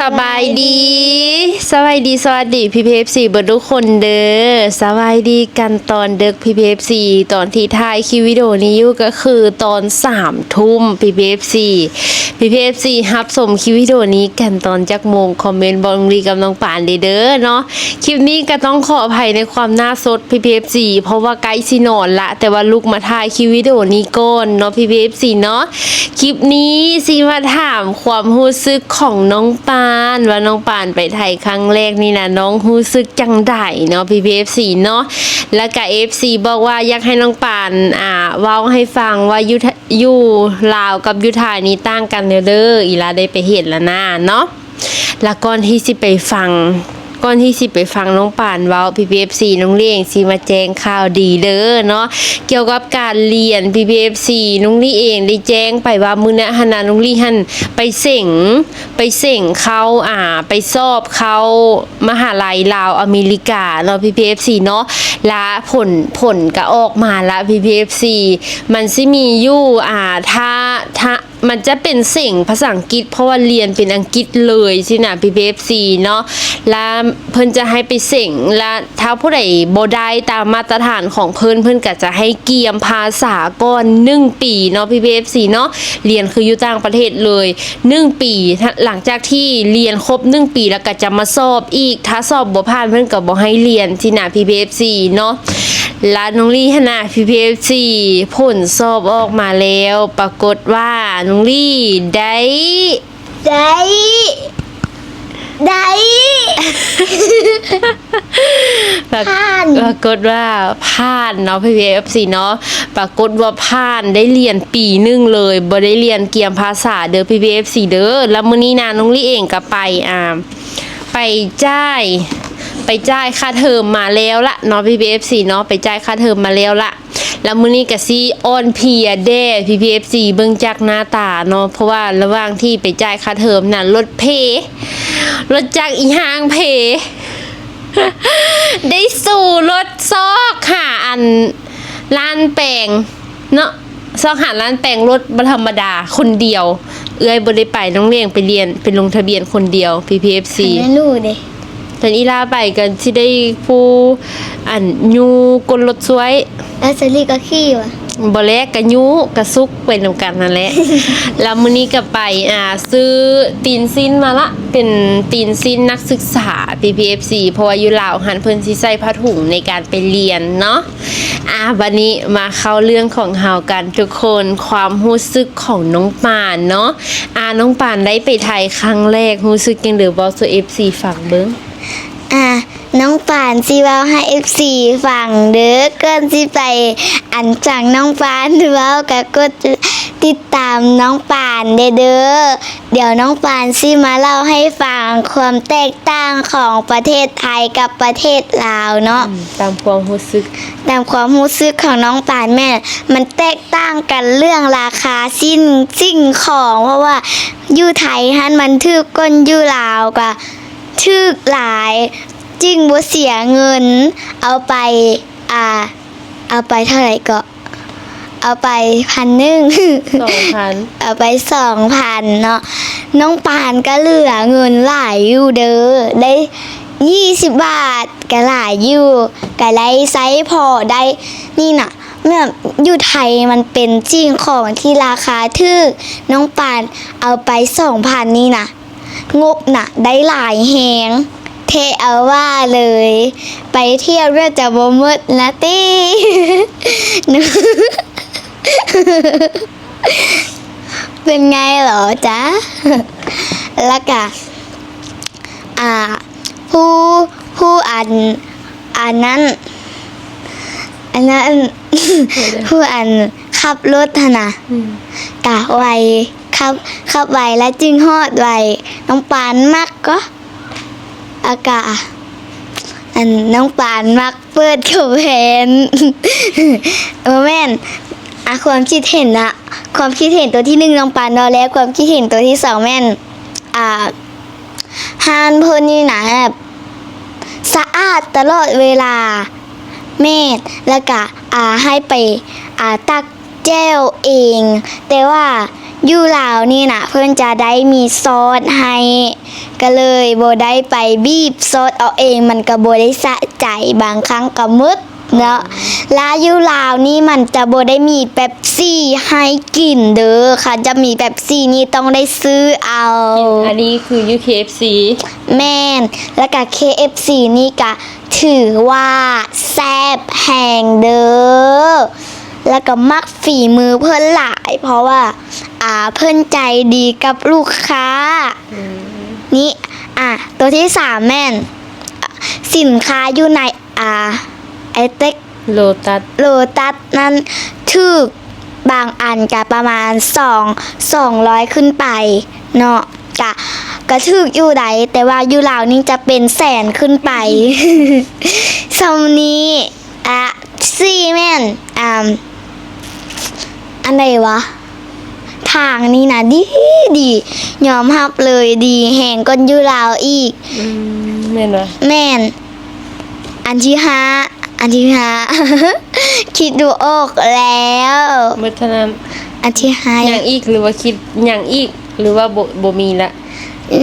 สบายดีสบายดีสวัสดีพี่เพฟซีเบิร์ดทุกคนเด้อสบายดีกันตอนเด็กพี่เพฟซีตอนที่ถ่ายคลิปวิดีโอนี้อยู่ก็คือตอนสามทุ่มพี่เพฟซีพี่เพฟซีรับชมคลิปวิดีโอนี้กันตอนจักโมงคอมเมนต์บอลรีกับน้องป่านเด้อเด้อเนาะคลิปนี้ก็ต้องขออภัยในความหน้าสดพี่เพฟซีเพราะว่าใกล้สินอนละ แต่ว่าลูกมาถ่ายคลิปวิดีโอนี้ก่อนเนาะพี่เพฟซีเนาะคลิปนี้ซีมาถามความรู้สึกของน้องปานว่าน้องปานไปไทยครั้งแรกนี่นะน้องรู้สึกจังไดเนาะพี่พีเอฟซีเนาะแล้วก็เอฟซีบอกว่าอยากให้น้องปานอ่าเว้าให้ฟังว่ายุทยู่ลาวกับยุทายนี้ต่างกันเด้อเด้ออีลาได้ไปเห็นแล้วนะเนาะแล้วก่อนที่สิไปฟัง ก่อนที่สิไปฟังน้องป่านเว้า PPFC น้องเลี้ยงสิมาแจ้งข่าวดีเด้อเนาะเกี่ยวกับการเรียน PPFC น้องลี่เองได้แจ้งไปว่ามื้อนี้หันน่ะน้องลี่หันไปเส่งไปเส่งเขาอ่าไปสอบเขามหาลัยลาวอเมริกาเนาะ PPFC เนาะและผลผลก็ออกมาละ PPFC มันสิมีอยู่อ่าถ้าถ้า มันจะเป็นสิ่งภาษาอังกฤษ เพราะว่าเรียนเป็นอังกฤษเลยสินะ PPFC เนาะแล้วเพิ่นจะให้ไปสิ่งและถ้าผู้ใดบ่ได้ตามมาตรฐานของเพิ่นเพิ่นก็จะให้เกียมภาษาก่อน1ปีเนาะ PPFC เนาะเรียนคืออยู่ต่างประเทศเลย 1 ปีถ้าหลังจากที่เรียนครบ 1 ปีแล้วก็จะมาสอบอีก ถ้าสอบบ่ผ่านเพิ่นก็บ่ให้เรียนสินะ PPFC เนาะ แลาน้องลี่ขนาด PPFC ผลสอบออกมาแล้ว ปรากฏว่าน้องลี่ได้ได้ได้ปรากผ่าน ปรากฏว่าผ่านเนาะ PPFC เนาะปรากฏว่าผ่านได้เรียนปีหนึงเลยบ่ได้เรียนเกียมภาษาเด้อ PPFC เด้อแล้วมื้อนี้นะน้องลี่เองก็ไปอ่าไปจ่ายไป จ่ายค่าเทอมมาแล้วละเนาะ PPFC เนาะไปจ่ายค่าเทอมมาแล้วละแล้วมื้อนี้ก็สิออนเพียแด้ PPFC เบิ่งจากหน้าตาเนาะเพราะว่าระหว่างที่ไปจ่ายค่าเทอมน่ะรถเพรถจักอีห้างเพได้สู่รถซอกหาอันร้านแปลงเนาะซอกหาร้านแปลงรถบธรรมดาคนเดียว เอื้อยบ่ได้ไปน้องเลี้ยงไปเรียนไปลงทะเบียนคนเดียว PPFC ไม่รู้เด้ ตอนอีลาไปกันสิได้ผู้อันยูกลรถสวยแล้วเซรี่ก็ขี้ว่ะบแลกกะยุกะซุกเป็นนำกันนั่นแหละ แล้วมื้อนี้ก็ไปอ่าซื้อตีนสิ้นมาละ เป็นตีนสิ้นนักศึกษา PPFC เพราะว่าอยู่ลาวหันเพิ่นสิใส่ผ้าถุงในการไปเรียนเนาะอ่าวันนี้มาเข้าเรื่องของเฮากันทุกคนความรู้สึกของน้องปานเนาะอ่าน้องปานได้ไปไทยครั้งแรกรู้สึกยังเดือบ่สู่ FC ฟังเบิ่ง อะน้องป่านสิเว้าให้ FC ฟังเด้อเกินสิไป อันจังน้องปานเว้าก็กดติดตามน้องป่านเด้อเด้อเดี๋ยวน้องป่านสิมาเล่าให้ฟังความแตกต่างของประเทศไทยกับประเทศลาวเนาะ ตามความรู้สึกตามความรู้สึกของน้องป่านแม่ มันแตกต่างกันเรื่องราคาสิ้นสิ่งของ เพราะว่าอยู่ไทยฮันมันถือก้นอยู่ลาวก็ ถือหลายจริงบ่เสียเงิน เอาไปอ่า เอาไปเท่าไหร่ก็ เอาไปพันหนึ่ง2,000เอาไปสองพันเนาะน้องปานก็เหลือเงินหลายอยู่เด้อได้ยี่สิบบาทก็หลายอยู่ก็ได้ไซส์พอได้นี่น่ะเมื่ออยู่ไทยมันเป็นจริงของที่ราคาถึกน้องปานเอาไปสองพันนี่น่ะ งบน่ะได้หลายแหงเทเอาว่าเลย ไปเที่ยวเรื่อจะบ่หมดละติหนูเป็นไงเหรอจ๊ะ แล้วก็อ่า ผู้ผู้อ่านอ่านนั้นอันนั้นผู้อ่านขับรถหั่นนะอืมกะไวขับขับไวแล้วจึงฮอดไว น้องปานมักก็อากาศอันน้องปานมักเปิดเขบแผนเอแม่นอะความคิดเห็นอะความคิดเห็นตัวที่หนึ่งน้องปานนอแล้วความคิดเห็นตัวที่สองแม่นอ่าฮานเพนนี่นะแบบสะอาดตลอดเวลาแม่นแล้วก็อ่าให้ไปอ่าตักแจ้วเอง แต่ว่า อยู่ลาวนี่นะเพิ่นจะได้มีซอสให้ก็เลยโบได้ไปบีบซอสเอาเองมันก็โบได้สะใจบางครั้งก็มึดเนาะแลาอยู่ลาวนี่มันจะโบได้มีแป๊บซี่ให้กินเด้อค่ะจะมีแป๊บซี่นี่ต้องได้ซื้อเอา อันนี้คือ UKFC แม่น แล้วก็ KFC นี่ก็ถือว่าแซ่บแห่งเด้อแล้วก็มักฝีมือเพิ่นหลาย เพราะว่า อ่าเพิ่นใจดีกับลูกค้า นี่อะตัวที่สามแม่นอะสินค้าอยู่ในอ่าไอเต็กโลตัสโลตัสนั้นถูกบางอันกะประมาณสองสองร้อยขึ้นไปเนาะกะกะถูกอยู่ใดแต่ว่าอยู่ลาวนี่จะเป็นแสนขึ้นไปสำนี้อะซีแม่นอ่าอันไหนวะ ทางนี้นะดีดียอมรับเลยดีแห่งก้นอยู่ลาวอีก อืมแม่นวะแม่น อันที่ห้าอันที่ห้า คิดดูออกแล้ว เมื่อเท่านั้นอันที่ห้าอย่างอีกหรือว่าคิดอย่างอีกหรือว่าบ่บ่มีละ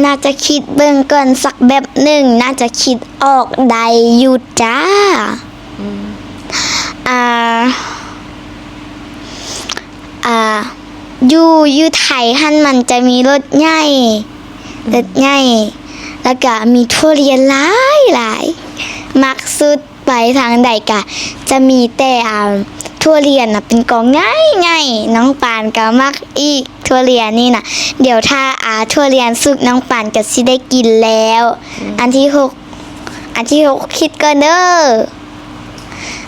น่าจะคิดเบิ่งก่อนสักแบบหนึ่งน่าจะคิดออกได้อยู่จ้า อืมอ่า อ่า อยู่อยู่ไทยหันมันจะมีรถใหญ่รถใหญ่แล้วก็มีทุเรียนหลายหลายมักสุดไปทางใดกะ จะมีแต่อ่าทุเรียนน่ะเป็นกองง่ายง่ายๆน้องปานก็มักอีกทุเรียนนี่น่ะเดี๋ยวถ้าอ่าทุเรียนสุกน้องปานก็สิได้กินแล้ว อันที่หกอันที่หกคิดก่อนเด้อ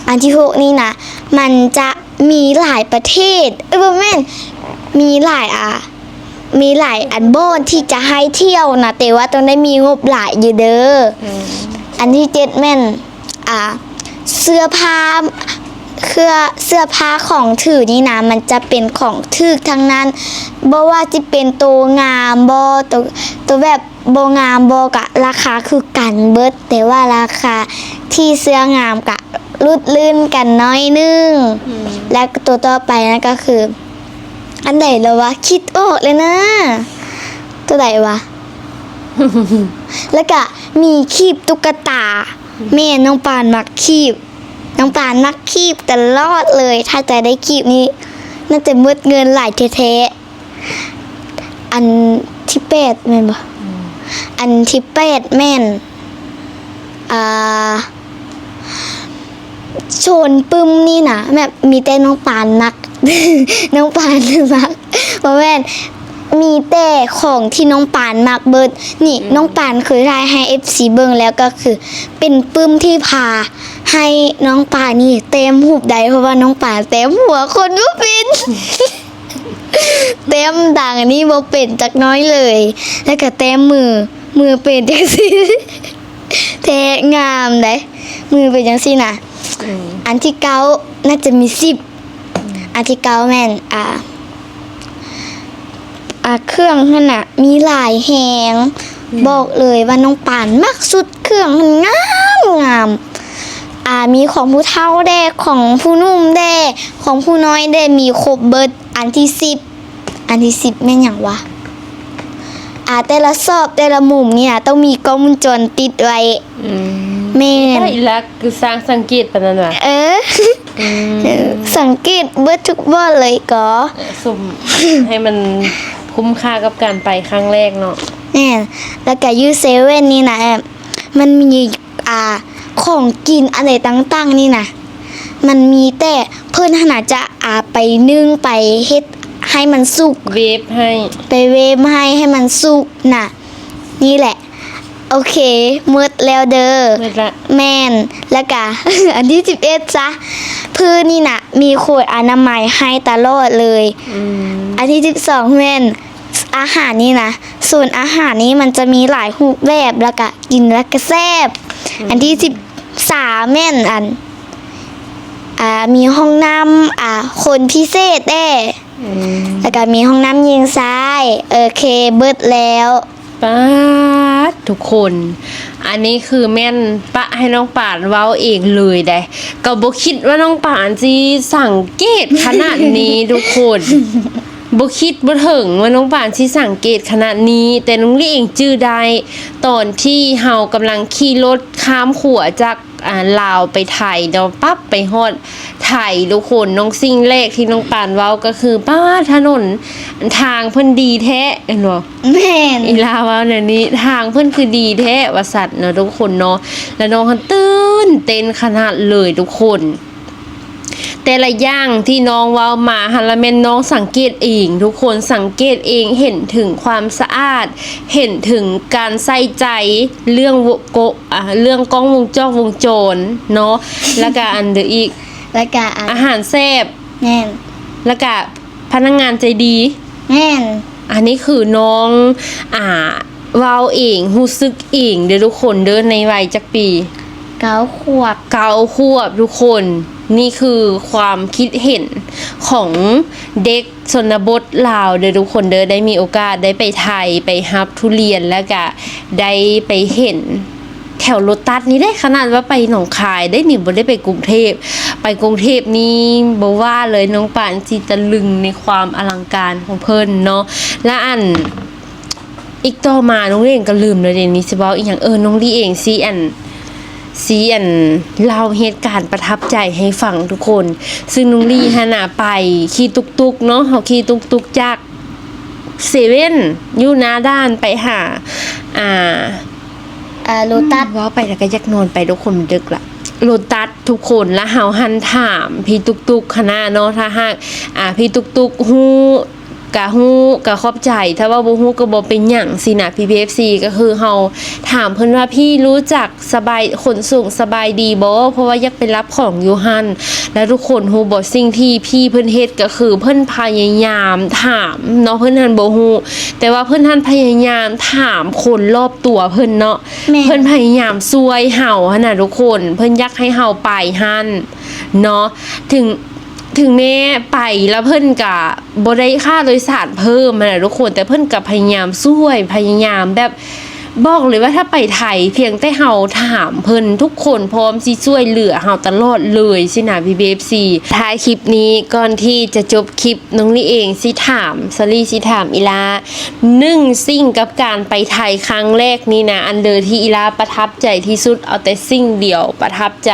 อันที่หกนี่นะมันจะมีหลายประเทศเออบ่แม่น มีหลายอะมีหลายอันโบนที่จะให้เที่ยวนะแต่ว่าต้องได้มีงบหลายอยู่เด้ออืมอันที่เจ็ดแม่นอ่าเสื้อผ้าเครือเสื้อผ้าของถือนี่นะมันจะเป็นของถือทั้งนั้นบ่ว่าจะเป็นตัวงามบ่ตัวตัวแบบบ่งามบ่กะราคาคือกันเบิดแต่ว่าราคาที่เสื้องามกะลุดลื่นกันน้อยนึงอืมและตัวต่อไปนั่นก็คือ อันไหนแล้ววะ คิดออกเลยนะ ตัวไหนวะ แล้วก็มีคีบตุ๊กตา แม่น้องปานมักคีบ น้องปานมักคีบตลอดเลย ถ้าจะได้คีบนี้ น่าจะมืดเงินหลายเทๆอันที่แปดแม่นบ่อันที่แปดแม่น อ่า โชนปึ้มนี่นะแบบมีแต่น้องปานมัก น้องปานมักเพราะแม่นมีแต่ของที่น้องปานมักเบิดนี่น้องปานเคยทายให้เอฟซีเบิงแล้วก็คือ เป็นปึ้มที่พาให้น้องปานนี่ เต็มหูบใดเพราะว่าน้องปานเต็มหัวคนก็เป็นเต็มดังอันนี้บ่เป็นจักน้อยเลย แล้วก็เต็มมือมือเป็นจังซี่เทงามได้มือเป็นจังซี่น่ะ อืมอันที่เก้าน่าจะมีสิบอันที่เก้าแม่นอ่าอ่าเครื่องนั่นน่ะมีหลายแหง บอกเลยว่าน้องป่านมักสุดเครื่องมันงามงามอ่ามีของผู้เฒ่าแด้ของผู้หนุ่มแด้ของผู้น้อยแด้มีครบเบิดอันที่สิบอันที่สิบแม่นอย่างวะอ่าแต่ละซอบแต่ละมุมเนี่ยต้องมีกล้องวงจรปิดไว้อืม แม่นได้ลักคือสร้างสังเกตปานนั้นว่ะเอออืมเออสังเกตเบิดทุกบ้านเลยก็สุ่มให้มันคุ้มค่ากับการไปครั้งแรกเนาะแน่แล้วก็ยูเซเว่นนี่นะแอมมันมีอ่าของกินอะไรต่างๆ นี่นะมันมีแต่เพิ่นขนาดจะอ่าไปนึ่งไปเฮ็ดให้มันสุกเวฟให้ ไปเวฟให้ให้มันสุกน่ะนี่แหละ โอเคหมืดแล้วเด้อเมื่อละแม่นแล้วก็อันที่สิบเอ็ดจ้ะพื้นนี่น่ะมีขวดอนามัยให้ตลอดเลยอืมอันที่สิบสองแม่นอาหารนี่นะส่วนอาหารนี้มันจะมีหลายรูปแบบแล้วก็กินแล้วก็แซ่บอันที่สิบสามแม่นอันอ่ามีห้องน้ำอ่าคนพิเศษแด้อืมแล้วก็มีห้องน้ำยิงซ้ายโอเคเบิดแล้วป้าด ทุกคน อันนี้คือแม่นปะให้น้องป่านเว้าเองเลยได้ก็บ่คิดว่าน้องป่านสิสังเกตขนาดนี้ทุกคนบ่คิดบ่ถึงว่าน้องป่านสิสังเกตขนาดนี้ แต่น้องลี่เองจื้อได้ตอนที่เฮากำลังขี่รถข้ามขัวจาก ลาวไปไทยเนาะปั๊บไปฮอดไทยทุกคนน้องสิ่งแรกที่น้องป่านเว้าก็คือป้าถนนทางเพิ่นดีแท้เห็นบ่แม่นอีลาว่าเนี่ยนี้ทางเพื่อนคือดีแท้ว่าสัตว์เนาะทุกคนเนาะแล้วน้องเขาตื่นเต้นขนาดเลยทุกคน แต่ละอย่างที่น้องเว้ามาฮันละเมนน้องสังเกตเองทุกคนสังเกตเองเห็นถึงความสะอาด เห็นถึงการใส่ใจเรื่องวโกอะเรื่องกล้องวงจรวงโจรเนาะแล้วก็อันเดออีกแล้วก็อันอาหารแซ่บแม่นแล้วก็พนักงานใจดีแม่นอันนี้คือน้องอ่าเวาวเองรู้สึกเองเด้อทุกคนเด้อในวัยจักปี เก้าขวบเก้าขวบทุกคน นี่คือความคิดเห็นของเด็กชนบทลาวเด้อทุกคนเด้อได้มีโอกาสได้ไปไทยไปฮับทุเรียนแล้วก็ได้ไปเห็นแถวโลตัสนี้ได้ขนาดว่าไปหนองคายได้หนี่บ่ได้ไปกรุงเทพ ไปกรุงเทพนี่บ่ว่าเลยน้องป่านสิตะลึงในความอลังการของเพิ่นเนาะและอันอีกต่อมาน้องเล่งก็ลืมเลยเดี๋ยวนี้สิบอกอีกอย่างเออน้องลี่เองซีอัน ซีอันเล่าเหตุการณ์ประทับใจให้ฟังทุกคน ซึ่งน้องลี่ฮะนะไปขี่ตุกตุกๆเนาะเขาขี่ตุกตุกๆจากเซเว่นอยู่หน้าด้านไปหา อ่าอ่าโลตัสว่าไปแล้วก็ยักนอนไปทุกคนมันดึกละโลตัสทุกคนแล้วเฮาหันถาม พี่ตุกตุกคณะเนาะถ้าหากอ่าพี่ตุกตุกฮู้ กะฮู้กะขอบใจ ถ้าว่าบ่ฮู้ก็บ่เป็นหยังสินะ PPFC ก็คือเฮาถามเพิ่นว่าพี่รู้จักสบายขนส่งสบายดีบ่เพราะว่าอยากไปรับของอยู่หันแล้วทุกคนฮู้บ่สิ่งที่พี่เพิ่นเฮ็ดก็คือเพิ่นพยายามถามเนาะเพิ่นหันบ่ฮู้แต่ว่าเพิ่นหันพยายามถามคนรอบตัวเพิ่นเนาะแม่เพิ่นพยายามช่วยเฮาหั่นน่ะทุกคน เพิ่นอยากให้เฮาไปหั่นเนาะถึง ถึงแม้ไปแล้วเพิ่นก็บ่ได้ค่าโดยสารเพิ่มนะทุกคน แต่เพิ่นก็พยายามช่วยพยายามแบบบอกเลยว่าถ้าไปไทยเพียงแต่เฮาถามเพิ่นทุกคนพร้อมสิช่วยเหลือเฮาตลอดเลยสินะ BBFC ท้ายคลิปนี้ก่อนที่จะจบคลิปน้องนี่เองสิถามสลี่สิถามอีลาหนึ่งสิ่งกับการไปไทยครั้งแรกนี่นะอันเดอร์ที่อีลาประทับใจที่สุดเอาแต่สิ่งเดียวประทับใจ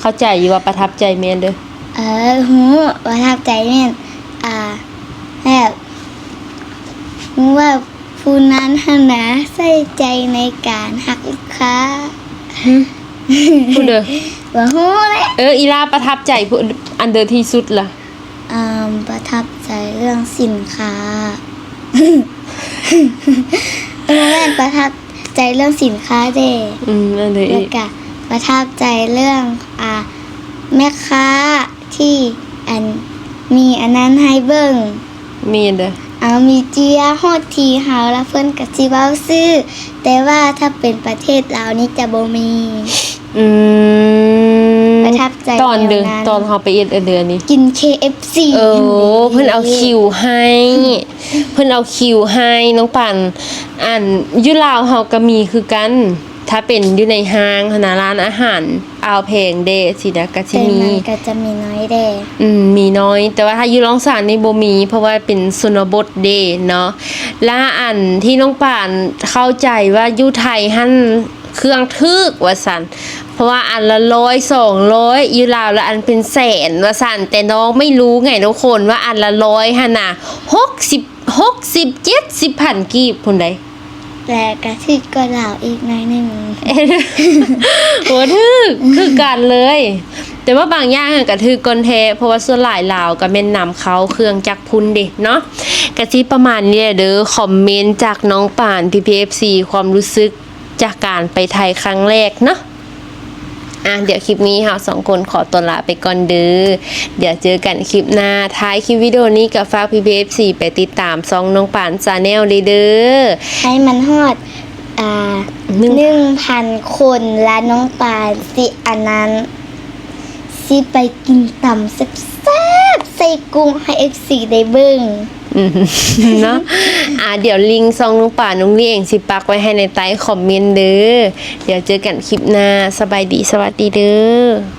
เข้าใจอยู่ว่าประทับใจแม่นเด้อ เออหูประทับใจแม่นอ่าแบบหูว่าผู้นั้นหนนะใส่ใจในการหักลูกค้าพูดเด้อว่าหูเลยเอออีลาประทับใจผู้อันเดอร์ที่สุดล่ะอ่าประทับใจเรื่องสินค้าเออแม่นประทับใจเรื่องสินค้าเด้อืมอันเดอร์แล้วก็ประทับใจเรื่องอ่าแม่ค้า ที่อันมีอันนั้นให้เบิ่งมีอันเด้อเอามีเจียฮอดทีเฮาแล้วเพิ่นก็สิเว้าซื้อ แต่ว่าถ้าเป็นประเทศลาวนี่จะบ่มีอืมประทับใจตอนเดือนแนวนั้นตอนเขาไปเอ็ดเดือนนี้ กิน KFC เออเพิ่นเอาคิวให้ เพิ่นเอาคิวให้น้องปันอันอยุลาวเฮาก็มีคือกัน ถ้าเป็นอยู่ในห้างหนาร้านอาหารอาวเพงเดสินะก็สิแต่มี มันก็จะมีน้อยแด่อืมมีน้อย แต่ว่าถ้าอยู่ร้องสารนี่บ่มี เพราะว่าเป็นสนบทเดเนาะและอันที่น้องป่านเข้าใจว่าอยู่ไทยหั่นเครื่องทึกว่าสันเพราะว่าอันละร้อยสองร้อยอยู่ลาวแล้วอันเป็นแสนว่าสันแต่น้องไม่รู้ไงทุกคนว่าอันละร้อยหั่นน่ะหกสิบหกสิบเจ็ดสิบพันกีบพุ่นใด และกระทึกก็ลาอีกหน้อยหนึงเอ็ดโหทึกคือกันเลย แต่ว่าบางอย่างอะกระทือกอนเทเพราะว่าส่วนหลายลาวก็แม่นนำเขาเครื่องจักรพุนดิเนาะกะสิประมาณนี้แหละเด้อคอมเมนต์จากน้องป่าน PPFC ความรู้สึกจากการไปไทยครั้งแรกเนาะ อะเดี๋ยวคลิปนี้เราสองคนขอตัวลาไปก่อนเด้อเดี๋ยวเจอกันคลิปหน้าท้ายคลิปวิดีโอนี้กับฝาก PPFC ไปติดตามซองน้องปานซาแนลเด้อให้มันฮอดอ่าหนึ่งพันคนและน้องปานสิอันนั้นสิไปกินตำแซ่บๆใส่กุ้งให้เอฟซีได้เบิ่ง เนาะอ่าเดี๋ยวลิงก์ซองนุงป่านุงเลี่ยงสิปักไว้ให้ในใต้คอมเมนต์เด้อเดี๋ยวเจอกันคลิปหน้าสบายดีสวัสดีเด้อ